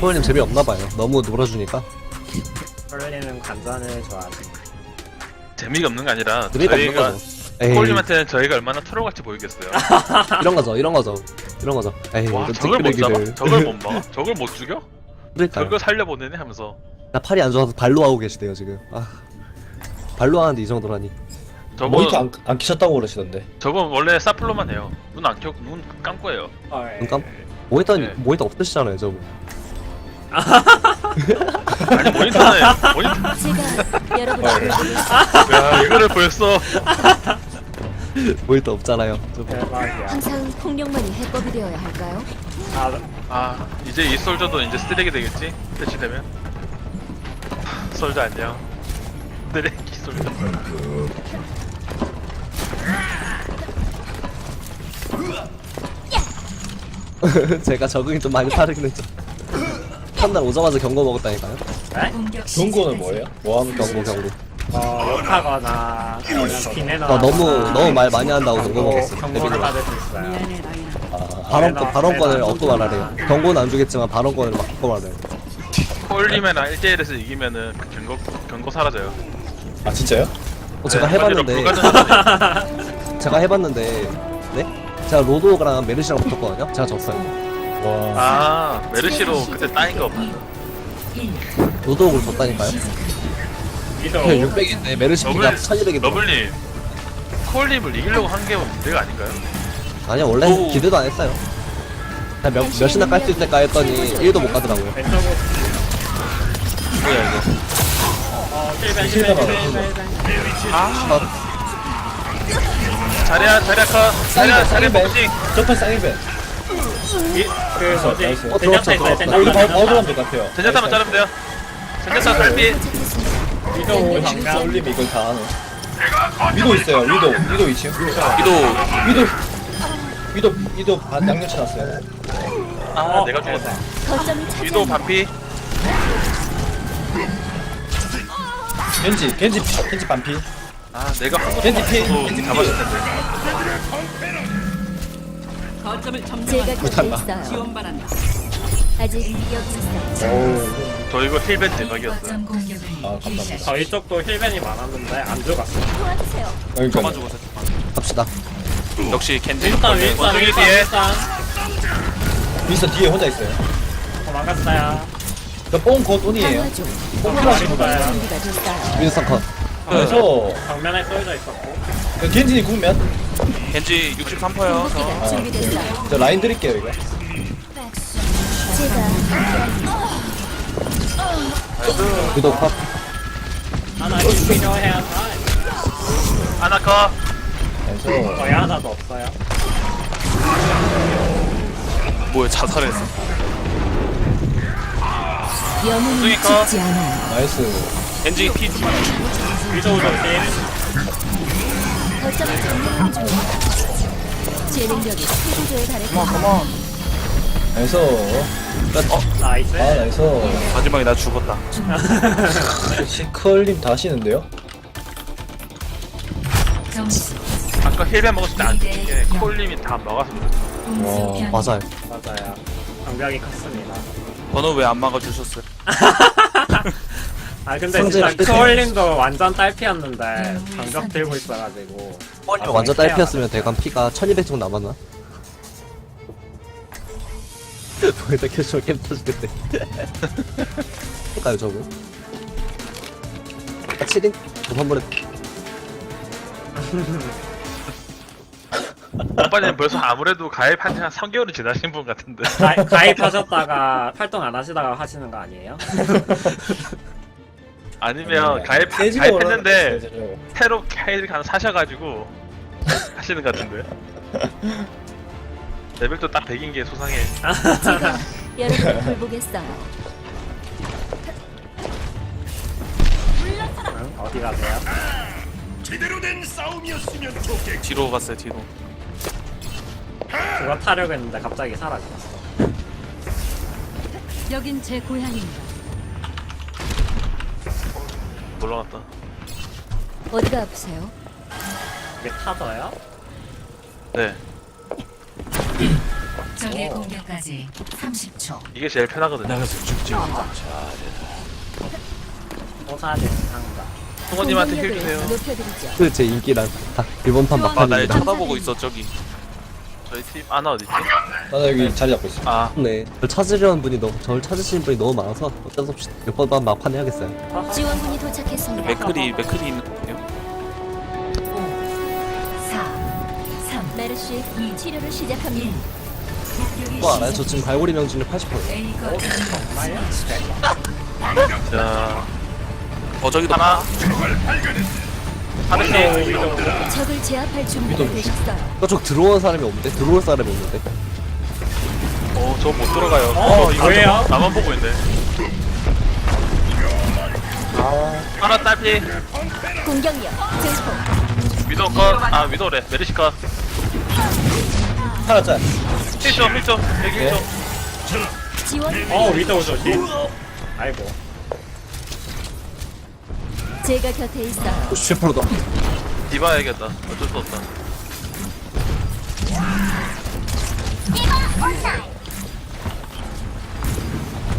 코어님 재미없나봐요 너무 놀아주니까 콜리는 관전을 좋아하지. 재미가 없는 게 아니라 재미가 없는 저희가 거죠 에이 콜님한테는 저희가 얼마나 트롤같이 보이겠어요. 이런 거죠 이런 거죠 이런 거죠 에이 와 이런 저걸 못 잡아? 저걸 못 막아? 저걸 못 죽여? 그러니까요 저걸 살려보내네 하면서 나 팔이 안 좋아서 발로 하고 계시대요 지금 아 발로 하는데 이 정도라니 저건 모니터 안, 안 키셨다고 그러시던데 저건 원래 사플로만 해요. 눈 안 켜, 눈 감고 해요. 헐. 눈 감- 모니터 네. 모니터 없으시잖아요 저분 아니 모니터는 모니터. 제가 여러분을 어. 돌보겠습니다. 야 이거를 보였어. 모니터 없잖아요 대박이야. 항상 폭력만이 해법이 되어야 할까요? 아, 아 이제 이 솔저도 이제 쓰레기 되겠지? 패치되면. 솔저 안녕. 쓰레기 솔저. 제가 적응이 좀 많이 빠르긴 했죠 첫날 오자마자 경고 먹었다니까요 경고는 뭐예요? 뭐하는 경고 경고 어, 욕하거나 아니면 비내나. 아, 너무 너무 말 많이 한다고 경고 먹었어 경고를. 받을 수 있어요. 아, 발언권 발언권을 얻고 말하래요 경고는 안 주겠지만 발언권을 막 얻고 말해요 콜님이랑 1대1에서 이기면은 그 경고 경고 사라져요. 아 진짜요? 어, 제가 네, 한마디로 해봤는데. 제가 해봤는데 네? 제가 로도랑 메르시랑 붙었거든요 제가 졌어요 와 아 메르시로 그때 따인 거. 졌다니까요 위도 600인데 메르시 피가 러블 1200인데 러블님 콜님을 이기려고 한 게 문제가 아닌가요? 아니요 원래 오. 기대도 안 했어요 그냥 몇, 몇이나 깔 수 있을까 했더니 1도 못 가더라고요. 뭐야 이거 실패가 힐벤, 힐벤, 많아요. 힐벤. 아, 자리야 자리야 컷. 자리야 자리야 복싱. 저판 쌍일배 이- 그 뭐지? 나이스. 어, 들어왔어, 있어요, 들어왔어. 어 이거 바로 바로. 들어가면 될 것 같아요 전자타만 자르면 돼요. 전자타 살피. 위도 정면. 올리면 이걸 다 하네 위도 있어요 위도 위도 2층 이도 위도 위도 위도 반 양념 쳐놨어요 아 내가 죽었다. 거점을 위도 반피. 겐지 겐지 겐지 반피 아 내가 겐지 피도 잡았을 텐데. 제가 곁에 있어요. 아직 여기 있어요. 오우 저 이거 힐벤 대박이었어요. 아 감사합니다 저희 쪽도 힐벤이 많았는데 안 죽었어. 도와주세요. 그러니까 죽었어. 갑시다 역시 캔디. 원숭이 윈스턴, 뒤에. 미스터 뒤에 혼자 있어요 도망갔어요. 저뽕곧 온이에요 강화 중. 준비가 됐어요. 윈스턴 컷 그래서 정면에 쏠져 있었고. 그 겐진이 구우면 겐지 63%요. 공기가 준비됐어요. 저 라인 드릴게요 이거 제가 위도 컷 하나 힐 필요해야 돼. 하나 컷. 그래서 저희 하나도 없어요. 뭐야 자살했어. 그러니까. 죽지 않아요. 나이스 겐지 피. 위도 조심. 거점을 점령하는 중. 제 능력이 최고조에 달했고 그래서 나이스. 아 나이스 마지막에 나 죽었다. 역시 컬님 다 하시는데요? 아까 힐벤 먹었을 때 안 죽은 게 콜님이 다 막아서 그래. 와 맞아요 맞아요. 장벽이 컸습니다. 번호 왜 안 막아주셨어요? 아 근데 진짜 끝이야. 크올린도 완전 딸피였는데 장벽 들고 있어가지고 아, 완전 딸피였으면 대강 피가 1200 정도 남았나? 거기다 캐주얼 캠 터지겠대 할까요 저거? 아 7인? 저한 번에 오빠님 벌써 아무래도 가입한 지 한 3개월은 지나신 분 같은데. 가, 가입하셨다가 활동 안 하시다가 하시는 거 아니에요? 아니면 가입 깨지고 가입했는데 올라가요. 새로 캐릭 하나 사셔가지고 하시는 것 같은데. 레벨도 딱 100인 게 수상해. 제가 여러분을 돌보겠어요. 응? 어디 가세요? 뒤로 갔어요 뒤로. 그거 타려고 했는데 갑자기 사라졌어. 여긴 제 고향입니다. 올라갔다. 어디가 아프세요? 이게 타져요? 네. 적의 공격까지 30초. 이게 제일 편하거든요. 호사된 상가. 성원님한테 힐 주세요. 높여드리죠. 그제 인기란 다 일본판 아, 나 막판입니다. 쳐다보고 있어, 저기. 저희 팀, 아나 어딨지? 나는 여기 자리 잡고 있어. 아, 네, 저 찾으려는 분이 너무 저를 찾으시는 분이 너무 많아서 어쩔 수 없이 몇 번만 막판 해야겠어요. 지원군이 도착했습니다. 맥크리 맥크리 있는 거예요? 4, 3, 메르시 치료를 시작합니다. 공격이 또 알아요? 저 지금 갈고리 명중률 80%예요. A거 자. 어 저기도 하나. 위도 씩 위도. 적을 제압할 준비가 되셨어요. 저쪽 들어온 사람이 없는데? 들어올 사람이 없는데? 어, 저 못 들어가요. 어, 왜요? 나만 보고 있네. 하나 딸피. 공격력 증폭. 위도 컷. 아, 위도래. 메르시 컷. 하나 짤. 1점, 1점. 여기 네. 1점. 지원. 어 위도 조심. 아이고. 제가 곁에 있어요. 97%다. 디바 해야겠다. 어쩔 수 없다.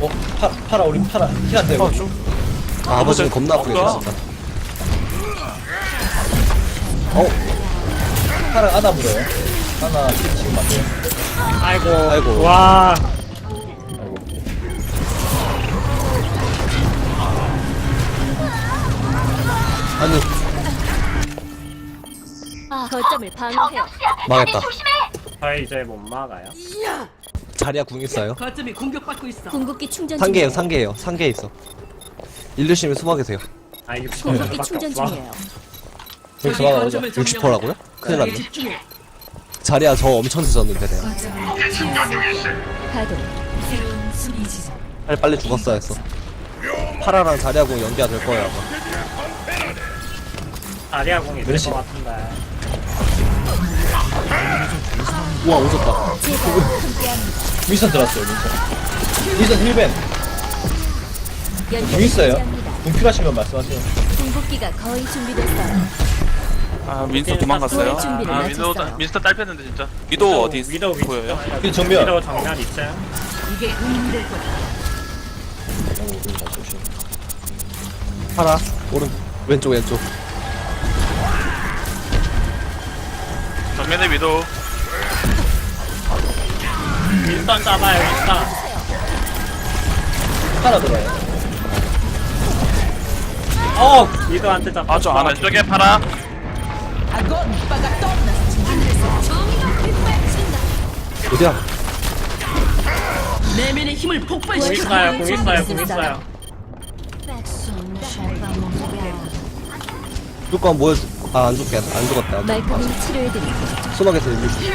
어, 파, 파라, 우리 파라. 힐한테. 어, 아, 아버지는 겁나 아프게 되신다. 어, 파라 안아 물어요. 하나, 지금 맞대요. 아이고. 아이고. 와. 아니, 아, 거점을 방어해요. 망했다. 저희 이제 못 막아요. 자리야 궁 있어요? 궁극기 충전 상계예요, 중이에요. 상계예요. 상계에 있어. 일류심이 숨어 계세요. 아 이거 궁극기 충전 중이에요. 여기 전화 나오죠. 60%라고요? 큰일 났네. 자리야 저 엄청 늦었는데 내가. 가동. 빨리 빨리 죽었어야 했어. 파라랑 자리하고 연기가 될 거예요 아마. 아리아 공이 있을 메르시. 것 같은데. 우와 오졌다. 윈선 들었어요, 윈선. 윈선 힐벤. 궁 있어요. 해제합니다. 궁 필요하시면 말씀하세요. 궁극기가 거의 준비됐어요. 아 민서 도망갔어요. 아, 민도, 마쳤어요. 민스터 딸폈는데, 진짜. 위도 어디 위도 위도 보여요? 그 정면. 위도 정면. 아이고, 우리 잘 쏘시네. 파라 오른 왼쪽 왼쪽. 정면에 위도. 윈스턴 잡아요 윈스턴. 파라 들어요. 어 위도한테 잡혔어. 아저 안. 왼쪽에 파라. 어디야? 공 있어요 공 있어요 공 있어요. 거면 뭐해? 아 안 죽게 안 죽었다. 말끔히 치료해드리고 소막에서 일류심.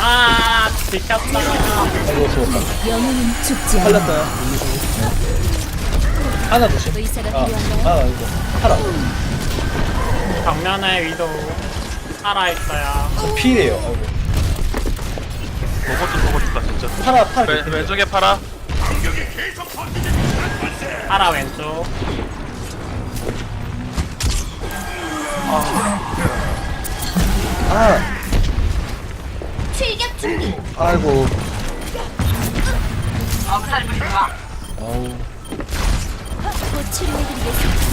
아 지켰다. 아이고, 수고다. 영웅은 죽지 않아. 살렸어요. 하나 조심. 의사가 아, 필요한가요? 아, 이거. 파라. 정면에 위도 살아 있어요. 필이에요. 아이고. 로봇도 보고 싶다, 진짜. 파라. 왼, 왼쪽에 파라. 살아 왼쪽. 아. 아이고. 아우. 곧 치료해드리겠습니다.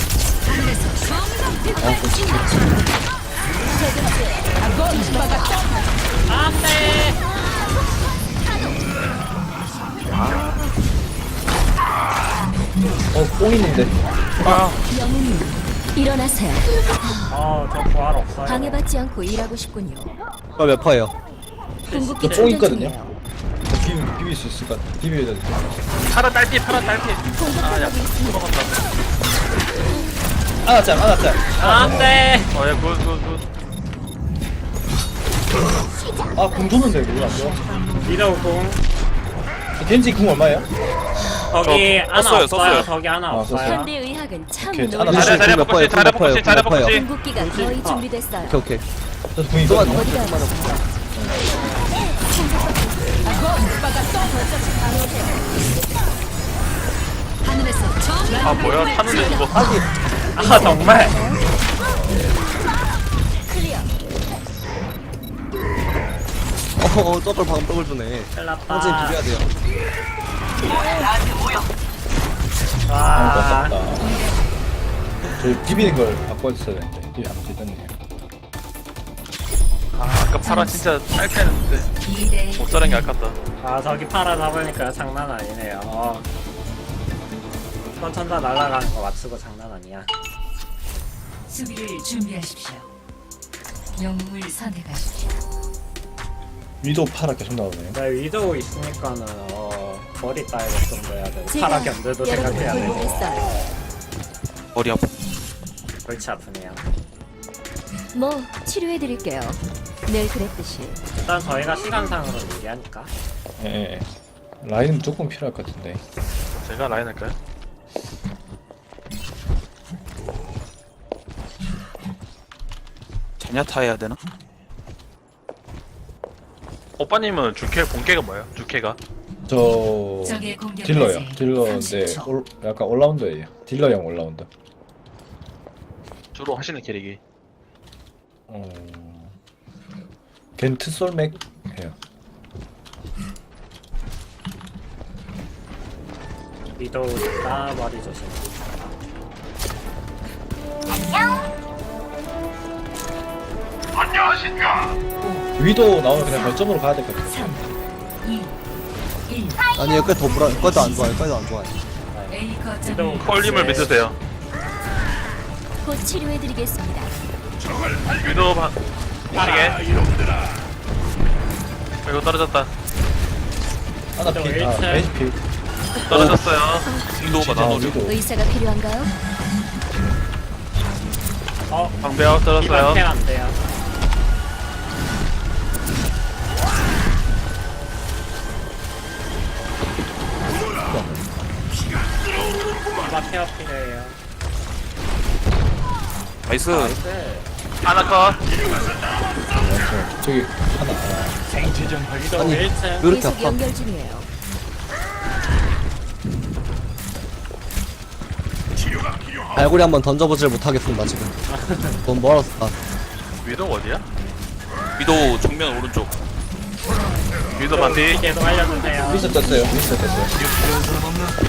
안 돼. 어, 뽕 있는데. 영웅님 일어나세요. 어저 부활 없어요. 방해받지 않고 일하고 싶군요. 어, 몇? 궁극기 충전 있거든요. 중이에요. 비비, 비빌 수 있을 것 같아. 비벼야 돼. 파라 딸피, 파라 딸피. 아, 야, 있습니다. 하나 짤, 하나 짤. 안 돼. 어, 예, 굿, 굿, 굿. 아, 궁 도는데, 그거 안 좋아. 위도 공. 겐지 궁 얼마예요? 거기 하나 없어요. 썼어요. 거기 하나 아, 없어요. 현대 의학은 참 놀라운 다리, 다리 붙이 다리 붙이 다리 몇 번이에요? 공급기가 거의 준비됐어요. 오케이 오케이 또 있거든요. 어디 가야 아 뭐야 타는데 죽어 아 정말. 클리어. 더블 방금 더블 주네. 큰일 났다. 비벼야 돼요 아, 와. 아깝다. 저 비비는 걸 바꿔줬어야 되는데. 비비 안 비볐네요. 아 아까 파라 진짜 2대 못 자른 게 아깝다 아 저기 파라 잡으니까 장난 아니네요. 어. 천천다 날아가는 거 맞추고 장난 아니야. 수비를 준비하십시오. 영웅을 선택하십시오. 위도 파라 계속 나오네요. 나 위도우 있으니까는 어 머리 따위로 좀 넣어야 돼. 제가 파라 견제도 여러분을 생각해야 되고. 머리 아파. 골치 아프네요. 뭐 치료해드릴게요. 늘 그랬듯이. 일단 저희가 시간상으로 유리하니까. 예, 예. 예. 라인은 무조건 필요할 것 같은데. 제가 라인 할까요? 제냐타 해야 되나? 오빠님은 주캐 본캐가 뭐예요? 주캐가? 저 딜러요. 딜러인데 30초. 올, 약간 올라운더예요. 딜러형 올라운더. 주로 하시는 캐릭이 어... 겐트 솔맥 해요. 위도우 있다 머리 조심. 위도 나오면 그냥 거점으로 가야 될 것 같아요. 3, 2, 1. 아니 여기까지 더 불안 여기까지 안 좋아요 여기까지 안 좋아요 컬림을 네. 믿으세요 곧 치료해드리겠습니다. 위도 반 시계 이거 떨어졌다 하나 피, 아, 일체. 베이지 피. 떨어졌어요 윈도우가 아, 나눠줘. 위도. 의사가 필요한가요? 어 방배아웃 이번 떨어졌어요 캔안 돼요. 케어 필요해요. 나이스. 나이스. 하나 컷 저기 하나. 아, 위도우 아니, 1층. 왜 이렇게 계속 아파 연결 중이에요. 갈고리 한번 던져보질 못하겠습니다 지금 너무 멀었어 아, 위도 어디야? 위도우 정면 오른쪽. 위도 반디 계속 알려주세요. 미스 떴어요. 미스 떴어요.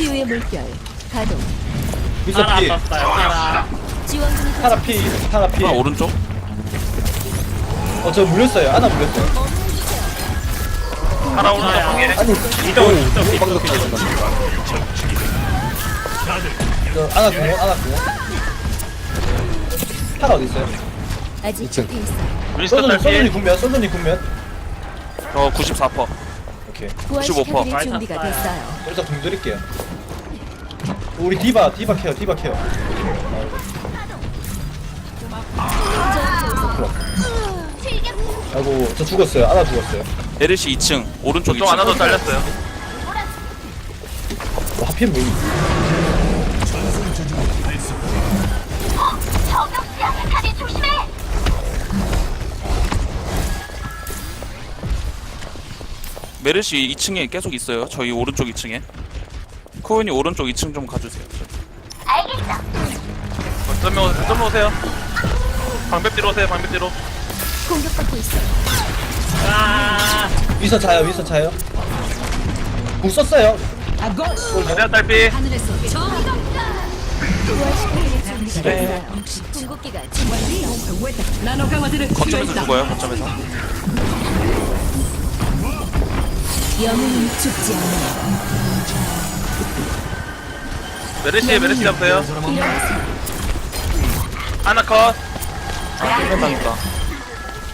치유의 물결 가동. 미스 파라 피. 파라. 지원군이 하나. 피. 하나 피. 하나 오른쪽. 어, 저 물렸어요. 하나 물렸어요. 하나 오른쪽. 공에 아니 너무 위도우 방금 위도우. 저 하나 공원, 하나 공원. 하나 어디 있어요? 아직 이층. 곁에 있어요. 윈스턴 소전이 소전이 딸피 군면, 소전이 군면. 저 94%. 오케이. 부활시켜드릴 95%. 준비가 떴어요. 됐어요. 일단 공 드릴게요. 우리 디바, 디바 케어, 디바 케어. 아이고, 저 죽었어요. 하나 죽었어요. 에르시 2층 오른쪽 또 2층. 하나 더 잘렸어요 와, 하필 뭐. 메르시 2층에 계속 있어요. 저희 오른쪽 2층에. 코인이 오른쪽 2층 좀 가주세요. 점명 오세요 점명 오세요 방벽 뒤로 오세요 방벽 뒤로 공격받고 있어요. 아. 위서 자요, 위서 자요. 공 썼어요. 내가 딸피 됐어요. 궁극기가 준비됐어요. 거점에서 죽어요. 거점에서. 영웅은 죽지 않아요. 메르시 메르시 잡세요 일어나세요. 하나 컷 아, 끝낸다니까.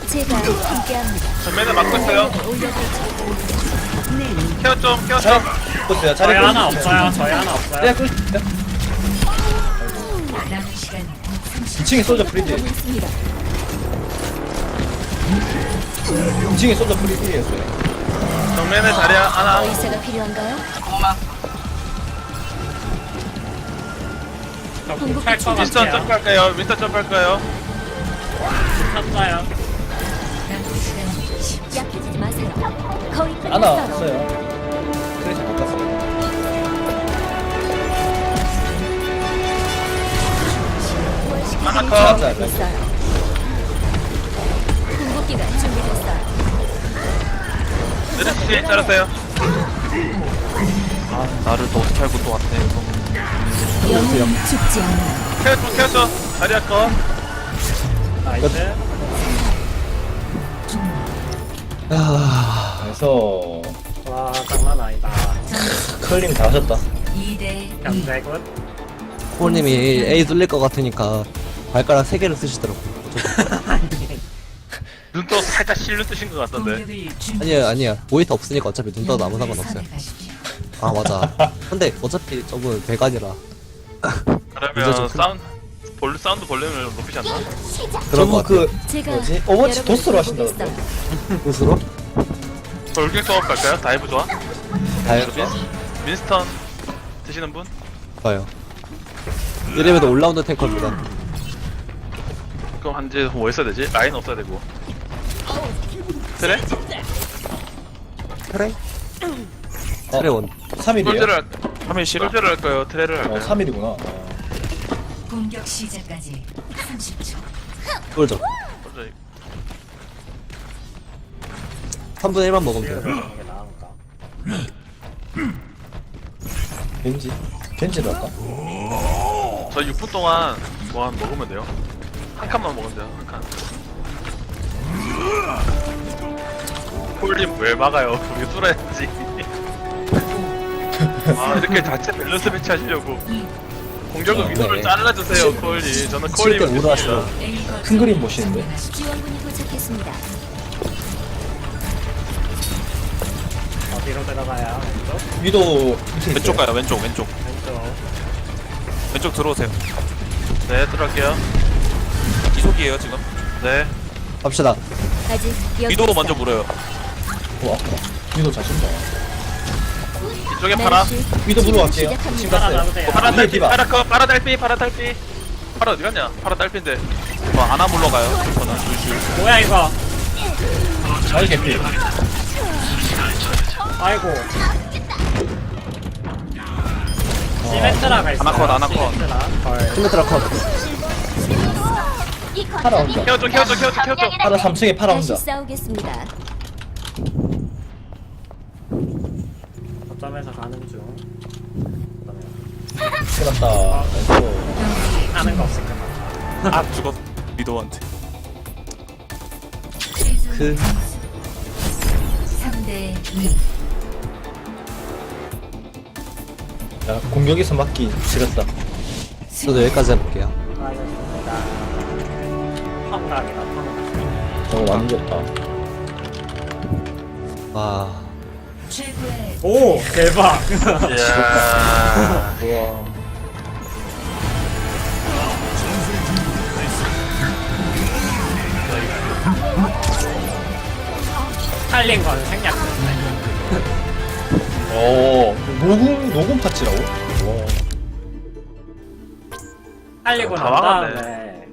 제가 함께합니다. 전면에 막고 있어요. 케어 좀 케어 자리 좀. 자리 저희 하나 껐어요. 없어요. 저희 하나 없어요. 그냥 끌. 남은 시간 2층에 소저 프리디. 하고 있습니다. 2층에 소저 프리디였어요. 정면에 자리야 하나 의사가 필요한가요? 윈스턴 같아요. 점프할까요? 윈스턴 점프할까요? 10초. 약해지지 마세요. 거의 하나 끝났어요. 없어요. 하나. 됐어요. 궁극기가 준비됐어요. 잘랐어요. 아 나를 또 어떻게 알고 또 왔네 이거 영웅은 죽지 않아. 케어줘 케어줘. 자리야 거. 나이스. 아, 그래서 와 장난 아니다. 클림 다 하셨다 2대 견제굿. 코어님이 A 뚫릴 것 같으니까 발가락 3개를 쓰시더라고. 눈떠 살짝 실눈 뜨신 것 같던데. 공격을 준비. 아니야, 아니야. 모니터 없으니까 어차피 눈 떠도 아무 상관없어요. 선택하십시오. 아, 맞아. 근데 어차피 저분 배관이라. 그러면 좀 큰- 사운드 볼 사운드 볼륨을 높이지 않나? 그런 거 저분 같아. 그 제가 뭐지? 오버워치 여러분을 도스로. 하신다던데 보스로? 돌격 조합 갈까요? 다이브 좋아? 다이브 민, 민스턴 드시는 분? 좋아요. 이래봬도 올라운드 탱커입니다. 그럼 한제 뭐 있어야 되지? 라인 없어야 되고. 그래? 그래? 트레원. 3일이에요? 솔저를 할, 3일 싫어? 솔저를 할까요? 트레를 어 할까요? 3일이구나 어. 공격 시작까지 30초. 쫄죠. 솔저 3분의 1만 먹으면 돼요. 겐지? 겐지를 할까? 저 6분 동안 뭐 한 먹으면 돼요. 한 칸만 먹으면 돼요. 한 칸. 폴님 왜 막아요? 우리 뚫어야지. 아 이렇게 자체 밸런스 배치하시려고 공격은 위도를 네. 잘라주세요 콜님 저는 우도하시죠. A 거점을 큰 그림 보시는데? 지원군이 도착했습니다. 어디로 들어가야? 왼쪽? 위도 밑에 왼쪽 있어요. 가요 왼쪽 왼쪽 왼쪽. 왼쪽 들어오세요 네 들어갈게요 이속이에요 지금 네 갑시다. 아직 여기 위도로 있어. 먼저 물어요 어 아파 위도 자신다 이쪽에 파라 메르시, 위도 갈게요 시작합니다. 지금 파라 갔어요. 파라 위에 딸피 디바. 파라 커 파라 달피 파라 달피 파라 어디 갔냐 파라 달피인데 저 하나 물러가요 저는 뭐야 이거? 자리 개피 아이고. 시메트라가 있어. 아나콘, 아나콘. 헐. 킬메트라 컷. 파라 혼자 케어줘 케어줘 케어줘 파라 3층에 파라 다시 혼자 싸우겠습니다. 거점에서 가는 중. 끝났다 하는 거 없을 것 같아. 아 죽었 위도한테 그, 3대 2. 야 공격에서 맞기 지렸다 저도 여기까지 해볼게요. 알겠습니다. 저거 완전 좋다 와. 오 대박. 이야 우와 탈린 건 생략. 오 녹음 녹음 파츠라고? 와 살리고 다 난 막았네. 다음에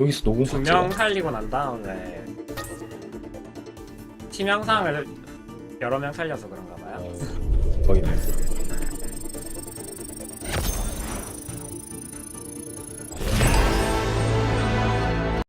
여기서 녹음 두 파츠라 명 살리고 난 다음에 팀 영상을 여러 명 살려서 그런가